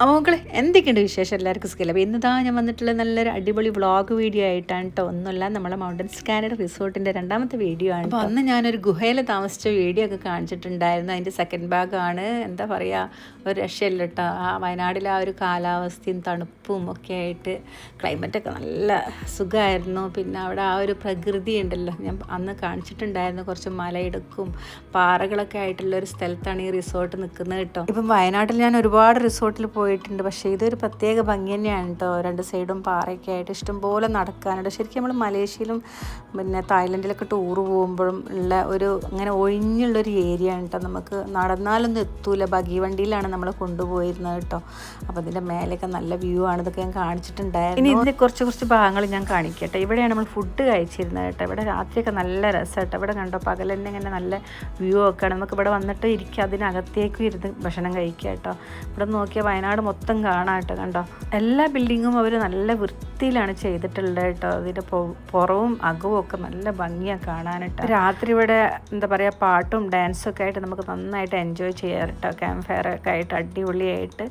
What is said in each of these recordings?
മക്കളെ എന്തൊക്കെയുണ്ട് വിശേഷം എല്ലാവർക്കും സ്കിൽ അപ്പോൾ ഇന്നതാ ഞാൻ വന്നിട്ടുള്ള നല്ലൊരു അടിപൊളി വ്ളോഗ് വീഡിയോ ആയിട്ടാണ് കേട്ടോ. ഒന്നുമല്ല നമ്മളെ മൗണ്ടൻ സ്കാനർ റിസോർട്ടിന്റെ രണ്ടാമത്തെ വീഡിയോ ആണ് അപ്പോൾ അന്ന് ഞാനൊരു ഗുഹയിൽ താമസിച്ച വീഡിയോ ഒക്കെ കാണിച്ചിട്ടുണ്ടായിരുന്നു. അതിന്റെ സെക്കൻഡ് ഭാഗമാണ് എന്താ പറയുക ഒരു രക്ഷയില്ല കേട്ടോ. ആ വയനാടിലെ ആ ഒരു കാലാവസ്ഥയും തണുപ്പും ഒക്കെ ആയിട്ട് ക്ലൈമറ്റൊക്കെ നല്ല സുഖമായിരുന്നു. പിന്നെ അവിടെ ആ ഒരു പ്രകൃതി ഉണ്ടല്ലോ. ഞാൻ അന്ന് കാണിച്ചിട്ടുണ്ടായിരുന്നു കുറച്ച് മലയിടുക്കും പാറകളൊക്കെ ആയിട്ടുള്ള ഒരു സ്ഥലത്താണ് ഈ റിസോർട്ട് നിൽക്കുന്നത് കേട്ടോ. ഇപ്പം വയനാട്ടിൽ ഞാൻ ഒരുപാട് റിസോർട്ടിൽ പോയിട്ടുണ്ട്. പക്ഷേ ഇതൊരു പ്രത്യേക ഭംഗി തന്നെയാണ് കേട്ടോ രണ്ട് സൈഡും പാറയൊക്കെ ആയിട്ട് ഇഷ്ടംപോലെ നടക്കാനുണ്ട്. ശരിക്കും നമ്മൾ മലേഷ്യയിലും പിന്നെ തായ്ലൻഡിലൊക്കെ ടൂർ പോകുമ്പോഴും ഉള്ള ഒരു അങ്ങനെ ഒഴിഞ്ഞുള്ളൊരു ഏരിയ ആണ് കേട്ടോ നമുക്ക് നടന്നാലൊന്നും എത്തൂല. ബഗി വണ്ടിയിലാണ് നമ്മൾ കൊണ്ടുപോയിരുന്നത് കേട്ടോ അപ്പോൾ ഇതിന്റെ മേലെയൊക്കെ നല്ല വ്യൂ ആണ്. ഇതൊക്കെ ഞാൻ കാണിച്ചിട്ടുണ്ടായിരുന്നു. ഇനി ഇതിന്റെ കുറച്ച് കുറച്ച് ഭാഗങ്ങൾ ഞാൻ കാണിക്കട്ടെ ഇവിടെയാണ് നമ്മൾ ഫുഡ് കഴിച്ചിരുന്നത് കേട്ടോ ഇവിടെ രാത്രിയൊക്കെ നല്ല രസമായിട്ട് ഇവിടെ കണ്ടോ പകൽ തന്നെ ഇങ്ങനെ നല്ല വ്യൂ ഒക്കെയാണ് നമുക്ക് ഇവിടെ വന്നിട്ട് ഇരിക്കുക അതിനകത്തേക്കും ഇരുന്ന് ഭക്ഷണം കഴിക്കുക കേട്ടോ ഇവിടെ നോക്കിയാൽ വയനാട് മൊത്തം കാണാം കേട്ടോ കണ്ടോ? എല്ലാ ബിൽഡിങ്ങും അവർ നല്ല വൃത്തിയിലാണ് ചെയ്തിട്ടുള്ളത് കേട്ടോ. അതിന്റെ പുറവും അകവും ഒക്കെ നല്ല ഭംഗിയാണ് കാണാനായിട്ട്. രാത്രി ഇവിടെ എന്താ പറയുക പാട്ടും ഡാൻസും ഒക്കെ ആയിട്ട് നമുക്ക് നന്നായിട്ട് എൻജോയ് ചെയ്യാം ക്യാമ്പ് ഫയർ ഒക്കെ ആയിട്ട് അടിപൊളിയായിട്ട്.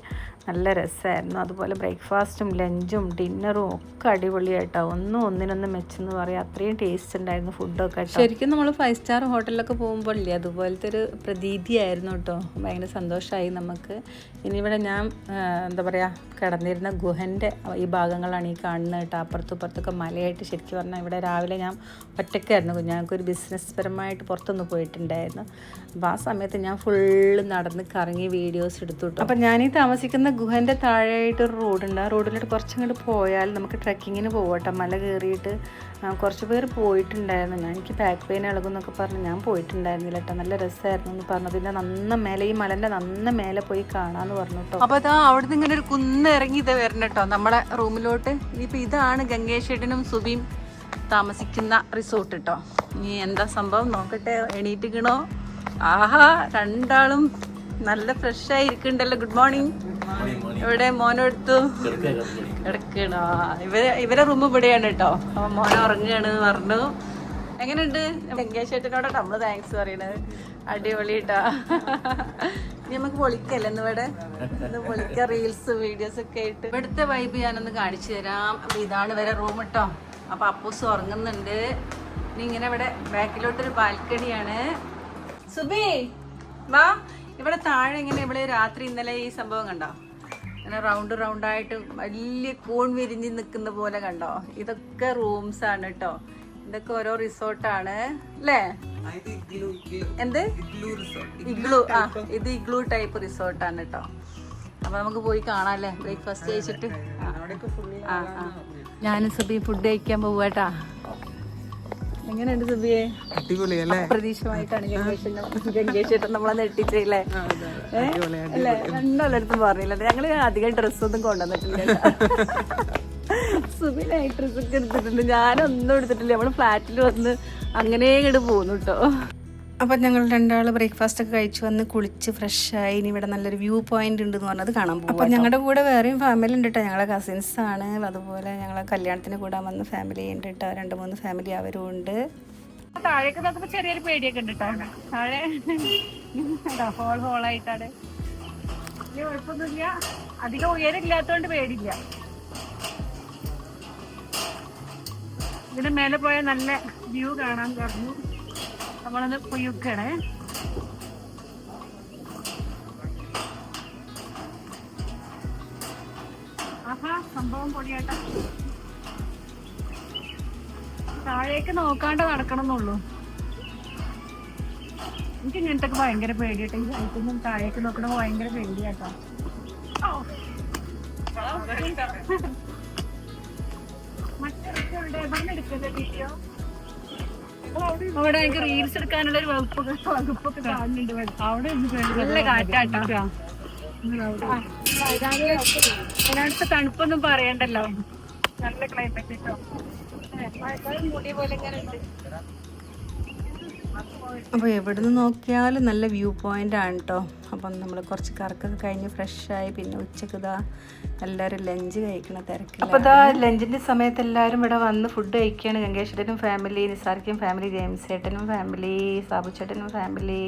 നല്ല രസമായിരുന്നു. അതുപോലെ ബ്രേക്ക്ഫാസ്റ്റും ലഞ്ചും ഡിന്നറും ഒക്കെ അടിപൊളിയായിട്ടോ. ഒന്നും ഒന്നിനൊന്നും മെച്ചെന്ന് പറയാം അത്രയും ടേസ്റ്റ് ഉണ്ടായിരുന്നു ഫുഡൊക്കെ ശരിക്കും നമ്മൾ ഫൈവ് സ്റ്റാർ ഹോട്ടലിലൊക്കെ പോകുമ്പോൾ ഇല്ലേ അതുപോലത്തെ ഒരു പ്രതീതിയായിരുന്നു കേട്ടോ. ഭയങ്കര സന്തോഷമായി നമുക്ക്. ഇനി ഇവിടെ ഞാൻ എന്താ പറയുക കിടന്നിരുന്ന ഗുഹന്റെ ഈ ഭാഗങ്ങളാണ് ഈ കാണുന്നത് കേട്ടോ. അപ്പുറത്തും ഇപ്പുറത്തൊക്കെ മലയായിട്ട് ശരിക്കും പറഞ്ഞാൽ ഇവിടെ രാവിലെ ഞാൻ ഒറ്റയ്ക്കായിരുന്നു. ഞങ്ങൾക്കൊരു ബിസിനസ് പരമായിട്ട് പുറത്തൊന്ന് പോയിട്ടുണ്ടായിരുന്നു. അപ്പോൾ ആ സമയത്ത് ഞാൻ ഫുള്ള് നടന്ന് കറങ്ങി വീഡിയോസ് എടുത്തു കേട്ടോ. അപ്പം ഞാനീ താമസിക്കുന്ന ഗുഹന്റെ താഴെയായിട്ട് ഒരു റോഡുണ്ട്. ആ റോഡിലോട്ട് കുറച്ചങ്ങോട്ട് പോയാൽ നമുക്ക് ട്രക്കിങ്ങിന് പോകട്ടെ മല കയറിയിട്ട് കുറച്ച് പേര് പോയിട്ടുണ്ടായിരുന്നു. ഞാൻ എനിക്ക് ബാക്ക് പെയിൻ ഇളകും എന്നൊക്കെ പറഞ്ഞ് ഞാൻ പോയിട്ടുണ്ടായിരുന്നില്ല കേട്ടോ നല്ല രസമായിരുന്നു എന്ന് പറഞ്ഞു. പിന്നെ നന്ന മേലെ ഈ മലന്റെ നന്ന മേലെ പോയി കാണാന്ന് പറഞ്ഞു കേട്ടോ അപ്പോൾ അതാ അവിടെ നിന്ന് ഇങ്ങനെ ഒരു കുന്ന് ഇറങ്ങി ഇത് വരണം കേട്ടോ നമ്മളെ റൂമിലോട്ട്. ഇനിയിപ്പോൾ ഇതാണ് ഗംഗേഷേട്ടനും സുബിയും താമസിക്കുന്ന റിസോർട്ട് കേട്ടോ ഇനി എന്താ സംഭവം? നോക്കട്ടെ. എണീറ്റിക്കണോ? ആഹാ രണ്ടാളും നല്ല ഫ്രഷ് ആയിരിക്കണ്ടല്ലോ ഗുഡ് മോർണിംഗ് ഇവിടെ മോനെടുത്തു. കിടക്കണോ. ഇവരെ ഇവരെ റൂം ഇവിടെയാണ് കേട്ടോ അപ്പൊ മോനെ ഉറങ്ങുകയാണ് പറഞ്ഞു. എങ്ങനെയുണ്ട്? വെങ്കേശേട്ടനോടെ നമ്മൾ താങ്ക്സ് പറയണത്. അടിപൊളി കേട്ടോ ഇനി നമുക്ക് പൊളിക്കല്ലേ ഇന്ന് ഇവിടെ? പൊളിക്ക റീൽസ് വീഡിയോസ് ഒക്കെ ആയിട്ട്. ഇവിടുത്തെ വൈബ് ഞാനൊന്ന് കാണിച്ചു തരാം. ഇതാണ് ഇവരെ റൂം കേട്ടോ അപ്പൊ അപ്പൂസ് ഉറങ്ങുന്നുണ്ട്. ഇനി ഇങ്ങനെ ഇവിടെ ബാക്കിലോട്ടൊരു ബാൽക്കണിയാണ് സുബി വാ. ഇവിടെ താഴെ ഇങ്ങനെ ഇവിടെ രാത്രി ഇന്നലെ ഈ സംഭവം കണ്ടോ? ഇങ്ങനെ റൗണ്ട് റൗണ്ട് ആയിട്ട് വലിയ കൂൺ വിരിഞ്ഞ് നിൽക്കുന്ന പോലെ കണ്ടോ? ഇതൊക്കെ റൂംസ് ആണ് കേട്ടോ ഇതൊക്കെ ഓരോ റിസോർട്ടാണ് അല്ലേ എന്ത്? ഇഗ്ലു ആ ഇത് ഇഗ്ലു ടൈപ്പ് റിസോർട്ടാണ് കേട്ടോ അപ്പൊ നമുക്ക് പോയി കാണാല്ലേ ബ്രേക്ക്ഫാസ്റ്റ് കഴിച്ചിട്ട്. ആ ആ ഞാനും സുബി ഫുഡ് കഴിക്കാൻ പോവാട്ടാ എങ്ങനെയുണ്ട് സുബിയെ? അടിപൊളിയല്ലേ? പ്രതീക്ഷമായിട്ടാണ് ഗംഗേഷേട്ടൻ നമ്മളെ നെട്ടിച്ചല്ലേ അല്ലേ? രണ്ടാളടുത്തും പറഞ്ഞില്ല. ഞങ്ങൾ അധികം ഡ്രസ്സൊന്നും കൊണ്ടുവന്നിട്ടില്ല. സുബി നൈറ്റ് ഡ്രസ് ഒക്കെ എടുത്തിട്ടുണ്ട്. ഞാനൊന്നും എടുത്തിട്ടില്ല. നമ്മൾ ഫ്ലാറ്റിൽ വന്ന് അങ്ങനെ ഇങ്ങോട്ട് പോന്നു കേട്ടോ അപ്പം ഞങ്ങൾ രണ്ടാൾ ബ്രേക്ക്ഫാസ്റ്റ് ഒക്കെ കഴിച്ച് വന്ന് കുളിച്ച് ഫ്രഷായി ഇനി ഇവിടെ നല്ലൊരു വ്യൂ പോയിന്റ് ഉണ്ട് എന്ന് പറഞ്ഞത് കാണാൻ പോകും അപ്പം ഞങ്ങളുടെ കൂടെ വേറെയും ഫാമിലി ഉണ്ട് കേട്ടോ ഞങ്ങളെ കസിൻസ് ആണ്. അതുപോലെ ഞങ്ങളെ കല്യാണത്തിന് കൂടാൻ വന്ന ഫാമിലി ഉണ്ട് കേട്ടോ രണ്ട് മൂന്ന് ഫാമിലി അവരും ഉണ്ട്. താഴേക്ക് നോക്കുമ്പോ ചെറിയൊരു പേടിയൊക്കെ ഉണ്ട് കേട്ടോ താഴെ ഹോൾ ഹോളായിട്ടാണ് വലിയ കുഴപ്പമൊന്നുമില്ല. അധികം ഉയരമില്ലാത്തതുകൊണ്ട് പേടില്ല ഇതിന് മേലെ പോയാൽ നല്ല വ്യൂ കാണാൻ പറഞ്ഞു. നമ്മളൊന്ന് കുയുക്കണേ ആഹാ സംഭവം പൊടിയാട്ടാ. താഴേക്ക് നോക്കാണ്ട് നടക്കണം എന്നുള്ളു എനിക്ക് ഇങ്ങനത്തെ ഭയങ്കര പേടിയാട്ടോ ഈ താഴേക്ക് നോക്കണ ഭയങ്കര പേടിയാട്ടോ. അവിടെ എനിക്ക് റീൽസ് എടുക്കാനുള്ള ഒരു വകുപ്പൊക്കെ വകുപ്പൊക്കെ കാണുന്നുണ്ട്. അവിടെ നല്ല കാറ്റാട്ടോ. അതിനടുത്ത് തണുപ്പൊന്നും പറയണ്ടല്ലോ. നല്ല ക്ലൈമറ്റ് കേട്ടോ മഴക്കാലം മുടി പോലെ ഇങ്ങനെ ഉണ്ട്. അപ്പോൾ എവിടെ നിന്ന് നോക്കിയാലും നല്ല വ്യൂ പോയിന്റ് ആണ് കേട്ടോ അപ്പം നമ്മൾ കുറച്ച് കറക്കൊക്കെ കഴിഞ്ഞ് ഫ്രഷായി പിന്നെ ഉച്ചയ്ക്ക് ഇതാ എല്ലാവരും ലഞ്ച് കഴിക്കണ തിരക്കില്ല അപ്പോൾ ഇതാ ലഞ്ചിന്റെ സമയത്ത് എല്ലാവരും ഇവിടെ വന്ന് ഫുഡ് കഴിക്കുകയാണ് ഗംഗേശ്വരനും ഫാമിലി നിസാർക്കും ഫാമിലി ജെയിംസ് ഏട്ടനും ഫാമിലി സാബു ചേട്ടനും ഫാമിലി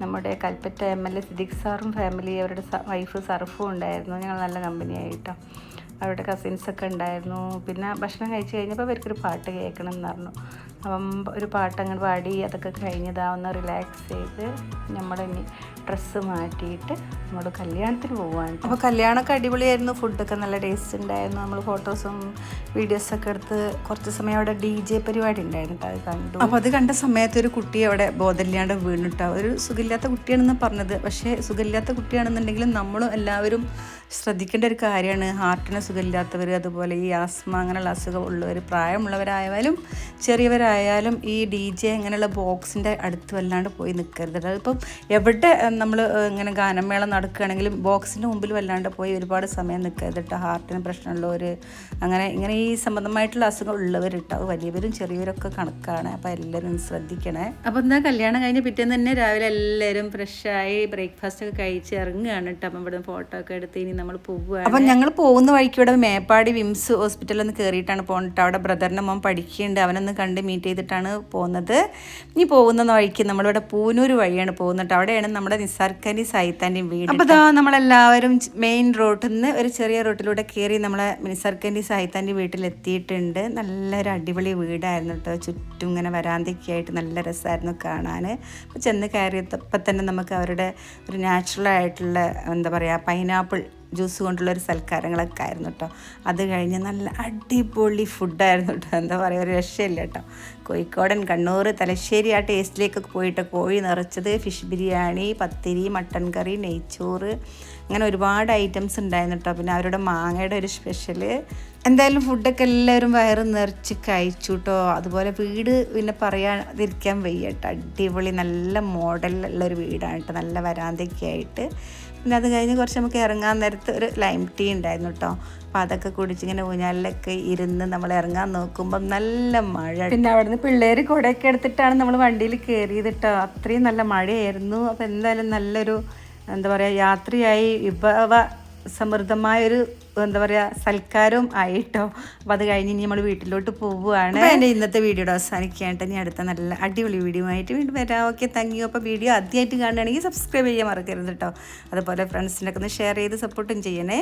നമ്മുടെ Kalpetta M L A Siddique സാറും ഫാമിലി അവരുടെ വൈഫ് സർഫും ഉണ്ടായിരുന്നു. ഞങ്ങൾ നല്ല കമ്പനിയായിട്ടോ അവരുടെ കസിൻസൊക്കെ ഉണ്ടായിരുന്നു. പിന്നെ ഭക്ഷണം കഴിച്ച് കഴിഞ്ഞപ്പോൾ അവർക്കൊരു പാട്ട് കേൾക്കണം എന്ന് പറഞ്ഞു. അപ്പം ഒരു പാട്ട് അങ്ങോട്ട് പാടി അതൊക്കെ കഴിഞ്ഞതാ ഒന്ന് റിലാക്സ് ചെയ്ത് നമ്മൾ ഇനി ഡ്രസ്സ് മാറ്റിയിട്ട് നമ്മൾ കല്യാണത്തിന് പോവാണ് അപ്പോൾ കല്യാണമൊക്കെ അടിപൊളിയായിരുന്നു ഫുഡൊക്കെ നല്ല ടേസ്റ്റ് ഉണ്ടായിരുന്നു. നമ്മൾ ഫോട്ടോസും വീഡിയോസൊക്കെ എടുത്ത് കുറച്ച് സമയം അവിടെ ഡി ജെ പരിപാടി ഉണ്ടായിരുന്നു അത് കണ്ടു. അപ്പോൾ അത് കണ്ട സമയത്ത് ഒരു കുട്ടി അവിടെ ബോധമില്ലാണ്ട് വീണിട്ടാണ് ഒരു സുഖമില്ലാത്ത കുട്ടിയാണെന്ന് പറഞ്ഞത്. പക്ഷേ സുഖമില്ലാത്ത കുട്ടിയാണെന്നുണ്ടെങ്കിലും നമ്മളും എല്ലാവരും ശ്രദ്ധിക്കേണ്ട ഒരു കാര്യമാണ്. ഹാർട്ടിന് സുഖമില്ലാത്തവർ അതുപോലെ ഈ ആസ്മ അങ്ങനെയുള്ള അസുഖം ഉള്ളവർ പ്രായമുള്ളവരായാലും ചെറിയവരായാലും ഈ ഡി ജെ അങ്ങനെയുള്ള ബോക്സിന്റെ അടുത്ത് വല്ലാണ്ട് പോയി നിൽക്കരുത് അതിപ്പം എവിടെ നമ്മൾ ഇങ്ങനെ ഗാനമേള നടക്കുകയാണെങ്കിലും ബോക്സിന്റെ മുമ്പിൽ വല്ലാണ്ട് പോയി ഒരുപാട് സമയം നിൽക്കരുത് കേട്ടോ ഹാർട്ടിന് പ്രശ്നമുള്ളവർ അങ്ങനെ ഇങ്ങനെ ഈ സംബന്ധമായിട്ടുള്ള അസുഖം ഉള്ളവർ കേട്ടോ വലിയവരും ചെറിയവരൊക്കെ കണക്കാണ്. അപ്പോൾ എല്ലാവരും ശ്രദ്ധിക്കണേ. അപ്പോൾ എന്താ കല്യാണം കഴിഞ്ഞ് പിറ്റേന്ന് തന്നെ രാവിലെ എല്ലാവരും ഫ്രഷായി ബ്രേക്ക്ഫാസ്റ്റ് ഒക്കെ കഴിച്ച് ഇറങ്ങുകയാണ് കേട്ടോ അപ്പം ഇവിടുന്ന് ഫോട്ടോ ഒക്കെ എടുത്ത് ഇനി നമ്മൾ പോവുകയാണ്. അപ്പം ഞങ്ങൾ പോകുന്ന വഴിക്ക് ഇവിടെ മേപ്പാടി വിംസ് ഹോസ്പിറ്റലിൽ ഒന്ന് കയറിയിട്ടാണ് പോകുന്നത് അവിടെ ബ്രദറിന്റെ മോൻ പഠിക്കുന്നുണ്ട്. അവനൊന്ന് കണ്ട് മീറ്റ് ചെയ്തിട്ടാണ് പോകുന്നത്. ഇനി പോകുന്ന വഴിക്ക് നമ്മളിവിടെ പൂനൂർ വഴിയാണ് പോകുന്നത്. അവിടെയാണ് നമ്മുടെ നിസാർക്കാന്റെയും സായിത്താന്റെയും വീട് അപ്പോൾ ഇതാ നമ്മളെല്ലാവരും മെയിൻ റോട്ടിൽ നിന്ന് ഒരു ചെറിയ റോട്ടിലൂടെ കയറി നമ്മളെ നിസാർക്കാന്റെയും സായിത്താന്റെയും വീട്ടിലെത്തിയിട്ടുണ്ട്. നല്ലൊരു അടിപൊളി വീടായിരുന്നു കേട്ടോ. ചുറ്റും ഇങ്ങനെ വരാന്തൊക്കെ ആയിട്ട് നല്ല രസമായിരുന്നു കാണാൻ അപ്പോൾ ചെന്ന് കയറിയപ്പോൾ തന്നെ നമുക്ക് അവരുടെ ഒരു നാച്ചുറൽ ആയിട്ടുള്ള എന്താ പറയുക പൈനാപ്പിൾ ജ്യൂസ് കൊണ്ടുള്ളൊരു സൽക്കാരങ്ങളൊക്കെ ആയിരുന്നു കേട്ടോ അത് കഴിഞ്ഞ് നല്ല അടിപൊളി ഫുഡായിരുന്നു കേട്ടോ എന്താ പറയുക ഒരു രക്ഷയില്ല കേട്ടോ കോഴിക്കോടൻ കണ്ണൂർ തലശ്ശേരി ആ ടേസ്റ്റിലേക്കൊക്കെ പോയിട്ട് കോഴി നിറച്ചത് fish biryani pathiri mutton curry നെയ്ച്ചോറ്. അങ്ങനെ ഒരുപാട് ഐറ്റംസ് ഉണ്ടായിരുന്നു കേട്ടോ പിന്നെ അവരുടെ മാങ്ങയുടെ ഒരു സ്പെഷ്യൽ എന്തായാലും ഫുഡൊക്കെ എല്ലാവരും വയറ് നിറച്ച് കഴിച്ചു കേട്ടോ അതുപോലെ വീട് പിന്നെ പറയാതിരിക്കാൻ വയ്യ കേട്ടോ അടിപൊളി നല്ല മോഡലുള്ളൊരു വീടാണ് കേട്ടോ നല്ല വരാന്തൊക്കെ ആയിട്ട്. പിന്നെ അത് കഴിഞ്ഞ് കുറച്ച് നമുക്ക് ഇറങ്ങാൻ നേരത്ത് ഒരു ലൈം ടീ ഉണ്ടായിരുന്നു കേട്ടോ അപ്പോൾ അതൊക്കെ കുടിച്ച് ഇങ്ങനെ ഊഞ്ഞാലിലൊക്കെ ഇരുന്ന് നമ്മൾ ഇറങ്ങാൻ നോക്കുമ്പം നല്ല മഴ പിന്നെ അവിടുന്ന് പിള്ളേർ കുടയൊക്കെ എടുത്തിട്ടാണ് നമ്മൾ വണ്ടിയിൽ കയറിയത് കേട്ടോ അത്രയും നല്ല മഴയായിരുന്നു. അപ്പോൾ എന്തായാലും നല്ലൊരു എന്താ പറയുക യാത്രയായി. വിഭവ സമൃദ്ധമായൊരു എന്താ പറയുക സൽക്കാരവും ആയിട്ടോ. അപ്പോൾ അത് കഴിഞ്ഞ് ഇനി നമ്മൾ വീട്ടിലോട്ട് പോവുകയാണ് എന്റെ ഇന്നത്തെ വീഡിയോയുടെ അവസാനിക്കാനായിട്ട് ഇനി അടുത്ത നല്ല അടിപൊളി വീഡിയോ ആയിട്ട് വീണ്ടും വരാം. ഓക്കെ താങ്ക് യു അപ്പോൾ വീഡിയോ ആദ്യമായിട്ട് കാണുകയാണെങ്കിൽ സബ്സ്ക്രൈബ് ചെയ്യാൻ മറക്കരുത് കേട്ടോ. അതുപോലെ ഫ്രണ്ട്സിനൊക്കെ ഒന്ന് ഷെയർ ചെയ്ത് സപ്പോർട്ടും ചെയ്യണേ.